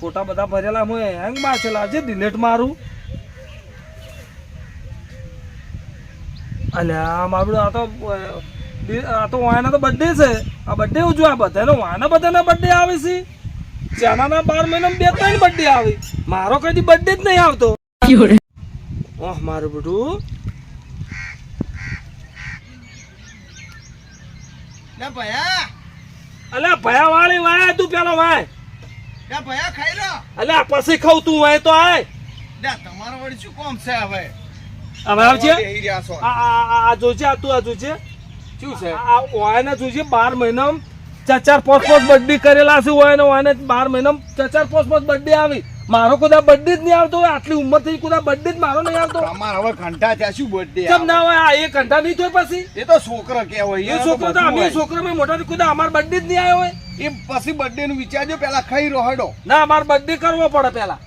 ફોટા બધા ભરેલા હું હેંગમાં છે ડિલેટ મારું. અલ્યા મારું આ તો આ તો વાયના તો બર્થડે છે. આ બર્થડે ઉજવા બધાનો વાયના બધાના બર્થડે આવે છે. ચાનાના બાર મહિનામાં બે ત્રણ બર્થડે આવે. મારો કદી બર્થડે જ નહીં આવતો. ઓહ મારું બધું. અલ્યા ભયા. વાળી વાય તું પેલો વાય. ભયા ખાઈ લો. અલ્યા પછી ખાવ તું હોય તો આય. તમારો વળી શું કોમ છે હવે? હવે આવજે. આ જોજે આ તું આ જોજે. શું છે? આ વાયના જોજે બાર મહિનામાં ચાર ચાર પાંચ પાંચ બર્થડે કરેલા છે વાયને વાયને બાર મહિનામાં ચાર ચાર પાંચ પાંચ બર્થડે આવી. મારો કદા બર્થડે જ નહીં આવતો હોય આટલી ઉંમર થઈ કદા બર્થડે જ મારો નહીં આવતો. તમારે હવે ઘંટા ત્યાં શું બર્થડે કેમ ના હોય આ એક ઘંટા નહીં થયો પછી? એ તો છોકરો કેવાય એ છોકરો તો અમે છોકરો મેં મોટા કુદા અમાર બર્થડે જ નહીં આવ્યો હોય. એ પછી બર્થડે નું વિચારજો પેલા ખાઈ રહો હેડો ના અમાર બર્થડે કરવો પડે પેલા.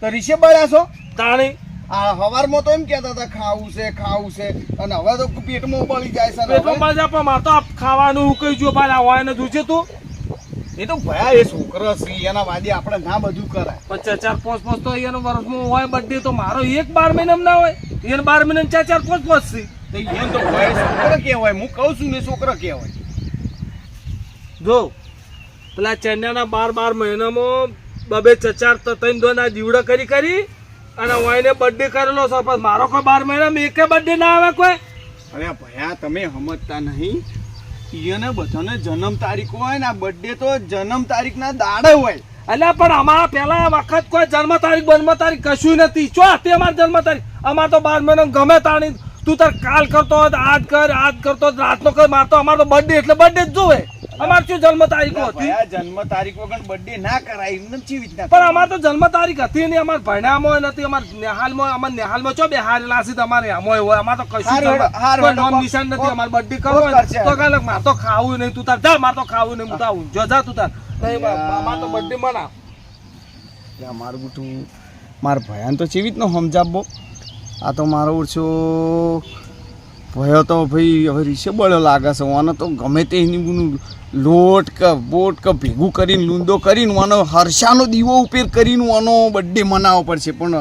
તો રીશે બળ્યા છો? તાણી. આ હવારમાં તો એમ કહેતા હતા ખાવું છે ખાવું છે. અને હવે તો પેટમાં બળી જાય છે પેટમાં મજા પણ મારે તો ખાવાનું કહી જો પાલા હોય ને જોજે તું. એ તો ભયા એ છોકરો છે એના વાદે આપણે ના બધું કરાય. પણ ચાર ચાર પાંચ પાંચ તો એનો વર્ષમાં હોય બર્થડે તો મારો એક બાર મહિનામાં ના હોય. એને બાર મહિનામાં ચાર ચાર પાંચ પાંચ છે. તો એને તો ભાઈ છોકરો કહેવાય હું કહું છું ને છોકરો કહેવાય. જો પેલા ચેન્નાના બાર બાર મહિનામાં બબે ચચાર ત્રણ દોના જીવડા કરી કરી અને વાયને બર્થડે કરેલો છે પણ મારો કોઈ બાર મહિનામાં એકે બર્થડે ના આવે કોઈ? અરે ભયા તમે સમજતા નહીં. એને બધાને જન્મ તારીખ હોય ને આ બર્થડે તો જન્મ તારીખના દાડે હોય. એટલે પણ અમારા પહેલા વખત કોઈ જન્મ તારીખ જન્મ તારીખ કશું નથી. ચો તે અમારી જન્મ તારીખ? અમારે તો બાર મહિના ગમે તાણી તું તાર કાલ કરતો હોય આજ કર આજ કરતો રાતનો કર મારતો તો બર્થડે એટલે બર્થડે જ જોવે. અમાર શું જન્મ તારીખ હતી? જન્મ તારીખ વગર બર્થડે ના કરાય એમને ચી રીતના પણ અમાર તો જન્મ તારીખ હતી ને અમાર ભણ્યામાં નથી અમારે નેહાલમાં અમારે નેહાલમાં ચો બેહારેલા છે તમારે આમાં હોય. અમાર તો કશું નામ નિશાન નથી અમાર બર્થડે કરવો તો કાલે માર તો ખાવું નહીં તું તાર જા માર તો ખાવું નહીં હું તો આવું. જો જા તું તાર. નહીં અમારે તો બર્થડે મના મારું બુઠું માર ભયાન તો ચેવી રીતનો સમજાવવો. આ તો મારો ઓછો ભયો તો ભાઈ હવે રીસે બળ્યો લાગે છે. આનો તો ગમે તે લોટ કે બોટ કે ભેગું કરીને, લૂંદો કરીને આનો હર્ષાનો દીવો ઉપેર કરીને આનો બર્થડે મનાવવો પડશે. પણ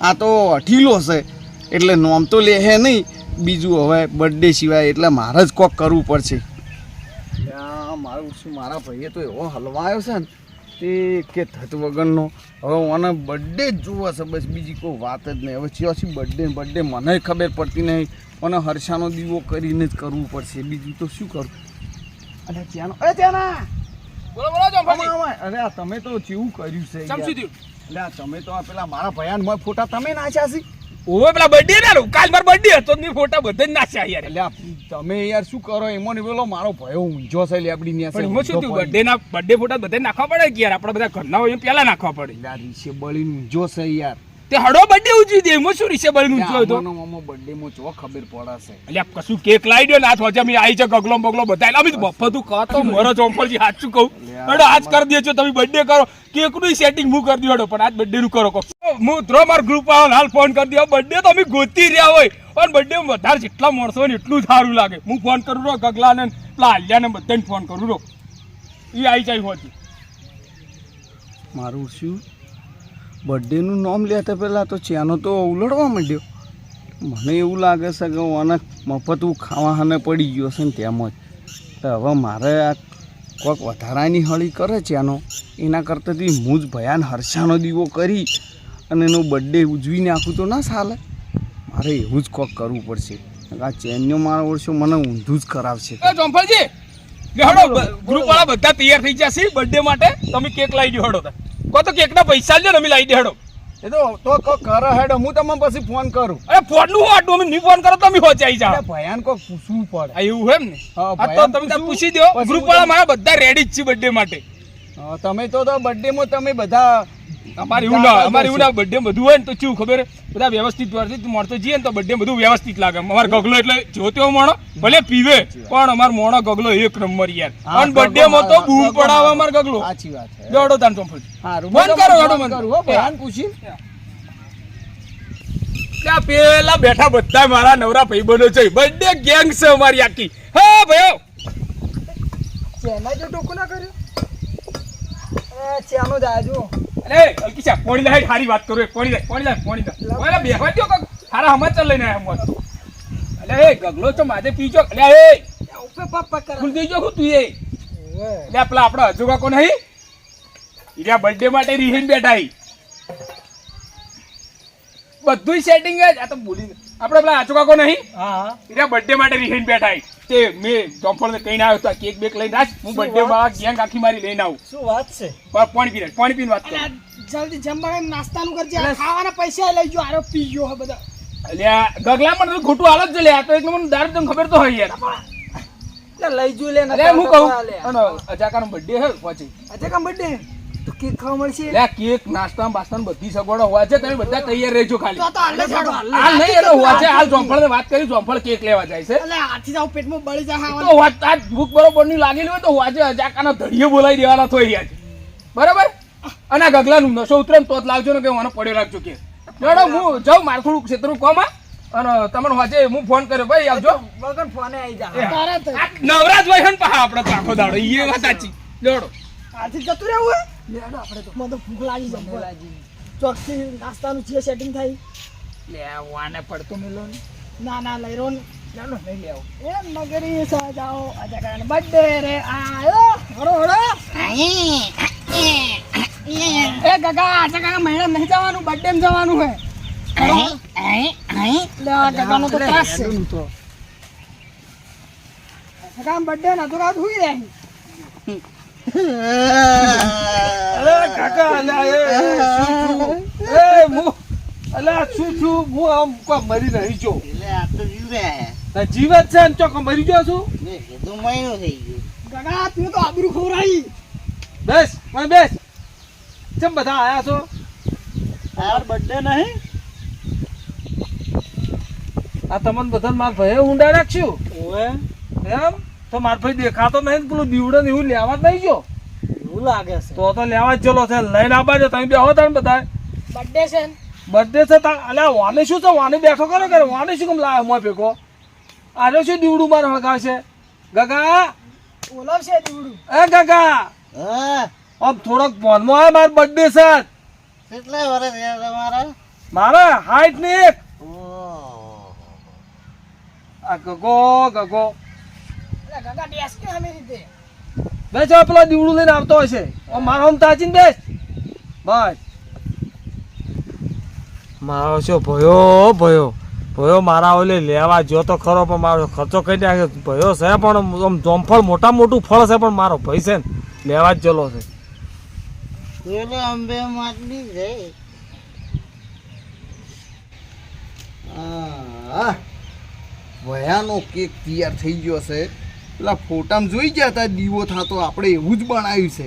આ તો અઠીલો છે. એટલે નોમ તો લે હે નહીં. બીજું હવે બર્થડે સિવાય એટલે મારે જ કોક કરવું પડશે. મારું શું, મારા ભાઈએ તો એવો હલવાયો છે ને. તે કે થત વગરનો. હવે મને બર્થડે જ જોવા છે બસ બીજી કોઈ વાત જ નહીં. હવે ચોથી બર્થડે બર્થડે મને ખબર પડતી નહીં. મને હર્ષાનો દીવો કરીને જ કરવું પડશે. બીજું તો શું કરું? અને ત્યાંનો અરે ત્યાંના! બોલો. અરે આ તમે તો ચેવું કર્યું છે એટલે તમે તો આ પેલા મારા ભયાન ફોટા તમે નાચ્યા છે. ઓવે પેલા બર્થડે ને કાલ મારો બર્થડે હતો ની ફોટા બધા નાસ્યા નાખ્યા યાર. એટલે તમે યાર શું કરો? એમાં ને પેલો મારો ભયો ઊંઝો છે લેબડી ને પણ એમાં શું થયું? બર્થડે ના બર્થડે ફોટા બધા નાખવા પડે કે યાર? આપણે બધા ઘરના હોય પેલા નાખવા પડે. રીસે બળી ઊંઝો છે યાર. તે હડો બર્થડે ઉજવી દે એમાં શું રીસે બળનું જોયો તો? બર્થડે મો ચો ખબર પડાશે. એટલે કશું કેક લાઈ દો નાથ થોજે મી આઈ છે ગગલો બગલો બધા અમે તો બફતું કહો મરો ચોંપલજી સાચું કહું? હડો આજ કરી દેજો તમે બર્થડે કરો. કેકનું સેટિંગ હું કરી દઉં હડો પણ આજ બર્થડે નું કરો કો હું ધ્રો માર ગ્રુપ આવો હાલ ફોન કરી દઉં. બર્થડે તો અમે ગોતી રહ્યા હોય પણ બર્થડે વધારે જેટલા માણસો હોય ને એટલું સારું લાગે. હું ફોન કરું રહો ગગલા ને પેલા હાલ્યા ને બધાને ફોન કરું રહો એ આવી જાય હોતી મારું શું? બર્થડેનું નામ લેતા પહેલાં તો ચેનો તો ઉલડવા માંડ્યો. મને એવું લાગે છે કે આને મફત હું ખાવા હાને પડી ગયો છે ને તેમ જ તો હવે મારે આ કોઈક વધારાની હળી કરે ચેનો એના કરતાંથી હું જ ભયાન હર્ષાનો દીવો કરી અને એનો બર્થડે ઉજવી નાખું તો ના ચાલે. મારે એવું જ કોક કરવું પડશે. આ ચેનનો મારો ઓળશો મને ઊંધું જ કરાવશે. ચોંપલજી ગ્રુપ વાળા બધા તૈયાર થઈ જશે બર્થડે માટે. તમે કેક લાવી દો હડો કહો તો કેકના પૈસા લે ને અમે લાવી દે હેડો એ તો તો કરો હેડો હું તમને પછી ફોન કરું. અરે ફોટલું નું આટલું અમે નહીં ફોન કરો તમે અમે હોચી આવી જાઓ ભયાન કો પૂછવું પડે. આ એવું એમ ને? હા, તો તમે પૂછી દો. ગ્રુપ વાળા મારા બધા રેડી જ છે બર્થડે માટે. તમે તો તો બર્થડે માં તમે બધા અમારે એવું ના અમારે એવું ના બર્થડે બધું હોય ને તો શું ખબર? બધા વ્યવસ્થિત વ્યવસ્થિત મળતો જઈએ ને તો બર્થડે બધું વ્યવસ્થિત લાગે. અમારો ગગલો એટલે જોતો મોણો ભલે પીવે પણ અમાર મોણો ગગલો એક નંબર યાર. પણ બર્થડે માં તો બૂમ પડાવે અમાર ગગલો. સાચી વાત છે. દોડો તાન હારું, ફોન કરો, તમને મન કરો મને. કરું, હો, ભયાન પૂછી ત્યાં પેલા બેઠા બધા મારા નવરા ભાઈબંધો છે. બર્થડે ગેંગ છે અમારી આખી. હા ભાઈઓ. ચેના જો ટોકો ના કર્યો? ચાલો જ અરે અલકી સાહેબ પોણી લાય હારી વાત કરું. પોણી લાય પોણી લાય પોણી લાય ઓલા બેહવા હારા લઈને અલે એ ગગલો તો માથે પીજો અલે એ. ઉપર પપ પપ કરે. દેજો હું તું એ. પેલા આપણા હજુ કો નહીં. ઈરા બર્થડે માટે રીહીન બેઠા બધું સેટિંગ જ. આ તો ભૂલી આપણે પેલા આચુ કાકો નહીં? હા ઈરા બર્થડે માટે રીહીન બેઠા તે મેં જોમફળ કહીને આવ્યો તો કેક બેક લઈને રાખ. હું બર્થડે માં ગેંગ આખી મારી લઈને આવું. શું વાત છે? પણ પાણી પીને પાણી પીને વાત કર. જલ્દી જમવાનું નાસ્તાનું કરજે. ખાવાના પૈસા લઈ જો આરો પી ગયો હે બધા. અલ્યા ગગલા મને તો ખોટું હાલત જ લે. આ તો એક મને દારૂ તમને ખબર તો હોય યાર. એટલે લઈ જો લે અરે હું કહું? અજાકાનો બર્થડે હે પછી આજે બર્થડે કેક ખાવા મળશે? લે કેક નાસ્તા બાસ્તા બધી સગવડો હોય છે તમે બધા તૈયાર રહેજો ખાલી. તો તો હાલે છાડો હાલ. નહીં એટલે હોય છે. હાલ જોંફળ ને વાત કરી જોંફળ કેક લેવા જાય છે. એટલે આથી જાવ પેટમાં બળી જાય તો વાત આ ભૂખ બરોબરની લાગેલી હોય તો વાજે અજાકાના ધડીએ બોલાવી દેવાના થઈ રહ્યા છે. બરાબર? અને આ ગગલાનું નશો ઉતરે તો જ લાવજો ને કે મને પડ્યો રાખજો કે જોડો હું જાઉં મારું થોડું ક્ષેત્રનું કોમાં અને તમને હોજે હું ફોન કર્યો. ભાઈ આવજો. વગર ફોને આવી જા. તરત નવરાજ હોય ને પા આપણે આખો દાડો. એ વાત સાચી. જોડો. આથી જતું રહેવું હે? લેડો આપણે તો મને તો ભૂખ લાગી છે ચોકથી નાસ્તાનું જે સેટિંગ થાય. લે વાને પડતો મેલો ને. ના ના લઈ રહ્યો ને. ચાલો નહીં લેવો એ નગરી સજાઓ. આજે કારણે બર્થડે રે આયો. હળો હળો. એ ગગા મહિના નહીં જવાનું બર્થડે માં જવાનું હે ગગાનો તો ત્રાસ છે. ગગા બર્થડે ના તો કાં હુઈ રહી. અરે કાકા અલા એ અલા શું છું હું આમ કોઈ મરી નહીં જો ના જીવત છે ને ચોક મરી ગયો છું? ગગા તું તો આબરૂ ખવરાઈ બેસ મને બેસ. ચમ બધા આયા છો? બર્થડે નહીં? આ તમને બધા માર ભયે ઊંડા રાખ્યું? એમ? તો માર ભાઈ દેખાતો નહીં પેલું દીવડે ને એવું લેવા જ નહીં જો એવું લાગે છે. તો તો લેવા જ ચલો છે. લઈને આવવા જો તમે બેહો તાણ બધા બર્થડે છે ને? બર્થડે છે તા અલ્યા વાને શું છે? વાને બેઠો કરો કરે વાને શું કેમ લાવ્યો મોય ભેગો? આરે શું દીવડું મારે હળગાવશે? ગગા? ઓલો છે દીવડું. એ ગગા! આમ થોડોક ફોનમાં આવે માર બર્થડે છે. કેટલા વર્ષ છે તમારા મારા હાઈટ ને એક. આ ગગો ગગો. એટલે બેસ કે અમે રીતે. બેસ હવે પેલો દીવડું લઈને આવતો હશે મારો આમ તાચીને બેસ. બસ મારો છો ભયો ભયો. ભયો મારા ઓલે લેવા જો તો ખરો પણ મારો ખર્ચો કઈ નાખ્યો. ભયો છે પણ આમ જોમફળ મોટા મોટું ફળ છે પણ મારો ભય છે ને. લેવા જ ચલો છે. પેલો અંબે માટલી છે. આ વયાનો કેક તૈયાર થઈ ગયો છે. પેલા ફોટામાં જોઈ ગયા હતા, દીવો થતો, આપણે એવું જ બનાવ્યું છે.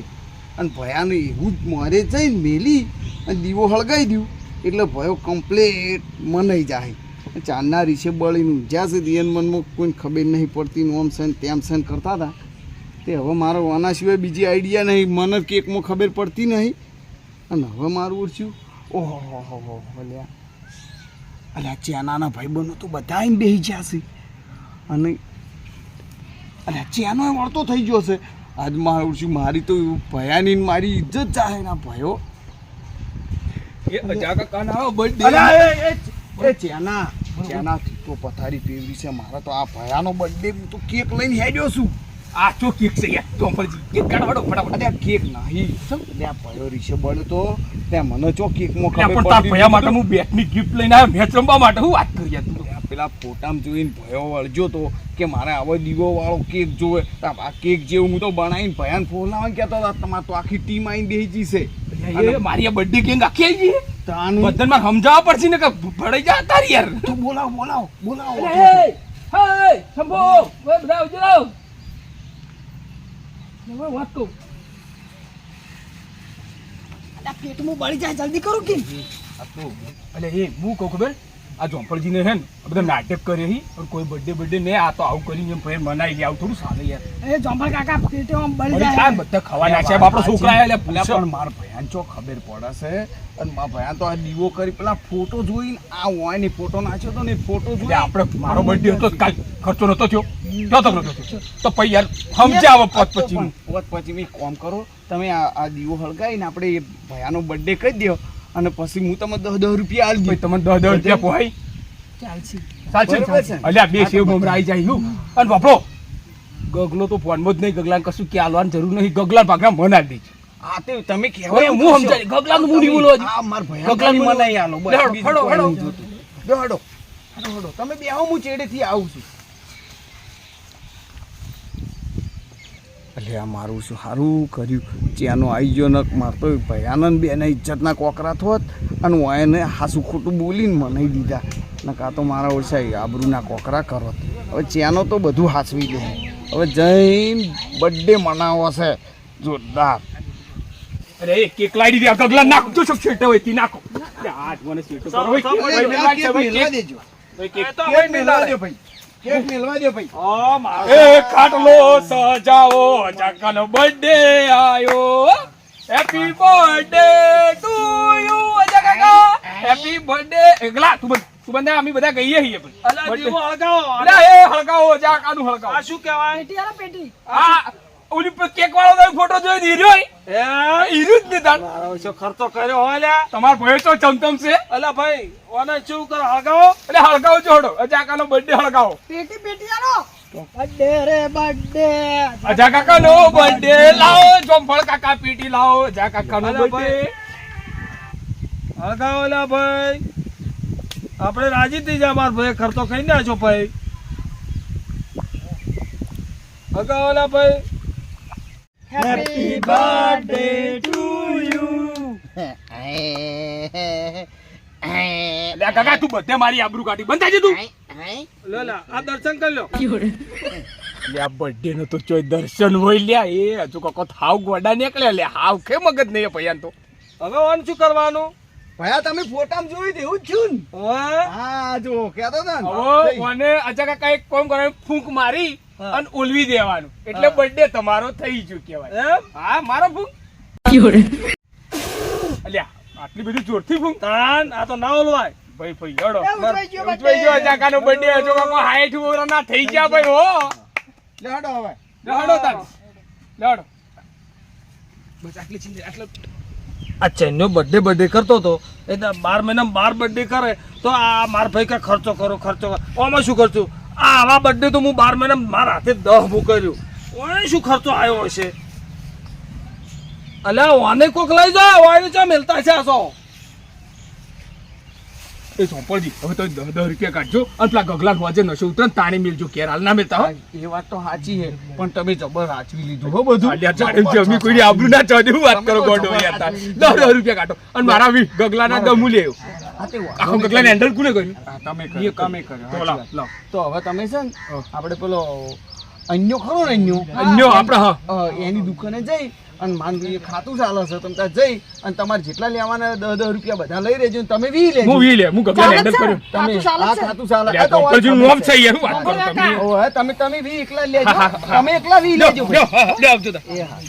અને ભયાને એવું જ મારે જઈને મેલી અને દીવો હળગાઈ દઉં એટલે ભયો કમ્પ્લેટ મનાઈ જાય. ચાંદના રીસે બળીનું. જ્યાં સુધી એન મનમાં કોઈને ખબર નહીં પડતી ને ઓમ સેન તેમ સેન કરતા હતા. તે હવે મારો આના સિવાય બીજી આઈડિયા નહીં. મને કેકમાં ખબર પડતી નહીં. અને હવે મારું ઓછું. ઓહો, હો હો હો અલ્યા ચેનાના ભાઈબંધો તો બધા બેસી ગયા છે. અને અલ્યા ચેનો વળતો થઈ ગયો છે. આજ મારું શું મારી તો ભયાની મારી ઇજ્જત જાહે ના ભયો એ ચેના ચેના તો પથારી પેવરી છે મારા તો આ ભયાનો બર્થડે હું તો કેક લઈને હેડ્યો છું. આ તો કેક છે યાર જોમફળજી કેક કાઢો ફટાફટ. આ કેક નહીં. અલ્યા ભયો રીશે બળ તો. ત્યાં મને ચો કેક મો ખબર પડતી ભયા માટે હું હું બેટની ગિફ્ટ લઈને આવ્યો મેચ રમવા માટે હું વાત કરી યાર તું તો. પેલા ફોટામાં જોઈને ભયો વળજો તો કે મારે આવો દીવો વાળો કેક જોવે. આ કેક જેવું હું તો બનાવીને ભયાન ફોલાવા કહેતો હતા તમારે તો આખી ટીમ આવીને બેસી જશે મારી આ બર્થડે કેક આખી આવી ગઈ તાનું બધાને મારે સમજાવવા પડશે ને કે ભડાઈ જા તારી યાર. તો બોલાવો બોલાવો બોલાવો. હે હે શંભો બધા આવજો. હવે વાત કહું પેટમાં બળી જાય જલ્દી કરો કે અલે તો એ હું કહું ખબર? આ ઝોંપડજીને છે ને બધા નાટક કરે હી પણ કોઈ બર્થડે બર્થડે નહીં આ તો આવું કરીને એમ ભાઈ મનાઈ ગયા આવું થોડું સારું યાર. એ ઝોંપડ કાકા પેટીમાં બળી જાય. આ બધા ખવાના છે આપણો છોકરા એટલે પેલા પણ માર ભયાન ચો ખબર પડે છે અને માર ભયાન તો આ દીવો કરી પેલા ફોટો જોઈને આ હોય ને ફોટો નાખ્યો તો ને ફોટો જોઈએ જોઈ આપણે મારો બર્થડે હતો કાલ ખર્ચો નતો થયો. નતો થયો? તો પછી યાર સમજાવો પત પછી. પત પછી મેં કોમ કરો તમે આ આ દીવો હળગાવીને આપણે એ ભયાનો બર્થડે કહી દો અને પછી હું તમને દસ દસ રૂપિયા આલી ભાઈ તમને દસ દસ રૂપિયા પોહાય ચાલશે. સાચું છે. અલ્યા બે સેવ મમરા આવી જાય હું. અને વાપરો. ગગલો તો ફોનમાં જ નહીં ગગલાને કશું કે આલવાની જરૂર નહીં. ગગલા ભાગના મન આલી દેજો. હા તે તમે હવે કહેવાય હું સમજાય ગગલાનું માર મનાઈ આલો બસ હેડો, હેડો. હેડો, હેડો. તમે બેહો હું ચેડેથી આવું છું. એટલે મારું શું સારું કર્યું? ત્યાંનો આવી ગયો ને મારતો ભયાનંદ એના ઇજ્જતના કોકરા થોત અને હું એને હાસું ખોટું બોલીને મનાઈ દીધા. ને કાં તો મારા ઓછા આબરૂના કોકરા કરો. હવે ત્યાંનો તો બધું હાસવી લે હવે જઈને બર્થડે મનાવો છે. જોરદાર. અરે એ કેક લાડી દે ગગલા નાખ. તો શું છેટે હોય તી નાખો. આજ મને છેટો કરો. ભાઈ, કેક ભાઈ ભાઈ, કેક. ભાઈ, કેક. ભાઈ. કેક મેલવા દો ભાઈ. ઓ, મારો એ ખાટલો સજાવો જગનો બર્થડે આયો. હેપી બર્થડે ટુ યુ અજા હેપી બર્થડે એકલા તું બંધ તું બંધ અમે બધા ગઈએ છીએ ભાઈ. અલા. દીવો હળગાવો. અલા, એ હળગાવો જા કાનું હળગાવો. આ શું કહેવાય? પેટી આલો પેટી. આ ઓલી કેક વાળો તમે ફોટો જોઈ દીધો એ? જ ને મારો ઓછો ખર્ચો કર્યો હોય તમાર ભય તો ચમચમ છે. અલા ભાઈ ઓને શું કરો હળગાવો? એટલે હળગાવો છો હળો અજા કાનો બર્થડે હળગાવો. પેટી પેટી આલો. બર્થડે રે બર્થડે અજા કાકા બર્થડે લાવો જોમફળ કાકા પીટી લાવો. અજા કાકા નો અલા, બર્થડે હળગાવો લ્યા ભાઈ. આપણે રાજી થઈ જા માર ભાઈ ખર્ચો કઈ ના છો ભાઈ. હળગાવો લ્યા ભાઈ. Happy birthday to you. લે કાકા તું બધે મારી આબરૂ કાઢી. બંધ થાય તું. લો લા આ દર્શન કરી લો. લે આ બર્થડે નો તો ચોય દર્શન હોય લ્યા. એ હજુ કકો થાવ ગોડા નીકળે લે. હાવ કે મગજ નહીં પૈયા તો. હવે ઓન શું કરવાનું? ભયા તમે ફોટામાં જોઈ તો એવું છું ને. હા? જો કહેતો હતો ને. હવે મને અજા કાકા કોમ કરે ફૂંક મારી. અને ઓલવી દેવાનું. એટલે બર્થડે તમારો થઈ ગયો કહેવાય. હા મારો ફૂંક અલ્યા આટલી બધી જોરથી ફૂંક તાન આ તો ના ઓલવાય. ભાઈ ભાઈ હડો. ઉજવાઈ ગયો ગયો? બર્થડે હજુ કાકો હાઈઠ ના થઈ ગયા ભાઈ હો. લે હડો હવે. લેડો તાન. લેડો બસ આટલી ચિંતા આટલો આ ચેનનો બર્થડે બર્થડે કરતો હતો. એ બાર મહિનામાં બાર બર્થડે કરે. તો આ માર ભાઈ કે ખર્ચો કરો ખર્ચો કરો? આમાં શું ખર્ચું આવા બર્થડે તો હું બાર મહિનામાં મારા હાથે દહ મોકલ્યું ઓને શું ખર્ચો આવ્યો હશે? અલે વાને કોક લઈ જાય વાને ચા મેલતા છે આસો એ સોંપળજી હવે તો દહ દહ રૂપિયા કાઢજો અને પેલા ગગલા વાજે નશો ઉતરે તાણી મેળજો કેર હાલ ના મેલતા એ વાત તો સાચી છે પણ તમે જબર સાચવી લીધું હો બધું. જમી કોઈની આબરૂ ના ચડ્યું વાત કરો ગોડો યાર દહ દસ રૂપિયા કાઢો અને મારા ગગલાના દમુ લે હા, તે વાંધો આખો નહીં. હેન્ડલ કોને કર્યું? તમે કર્યું. તમે કર્યો. તો સાચી લાવ, વાત. લાવ. તો હવે તમે છે ને આપણે પેલો અન્યો ખરો ને અન્યો? અન્યો આપણે એની દુકાને જઈ અને માન ખાતું ચાલે છે. તમે ત્યાં જઈ અને તમારે જેટલા લેવાના દસ દસ રૂપિયા બધા લઈ લેજો તમે વી લેજો. હું વી લે હું ગગલાને હેન્ડલ છે? કર્યું. તમે આ ખાતું ચાલે. ખબર નામ છે યાર વાત કરો તમે. તમે તમે વી એકલા લેજો. તમે એકલા વી લેજો લ્યો, લ્યો આવજો એ હા.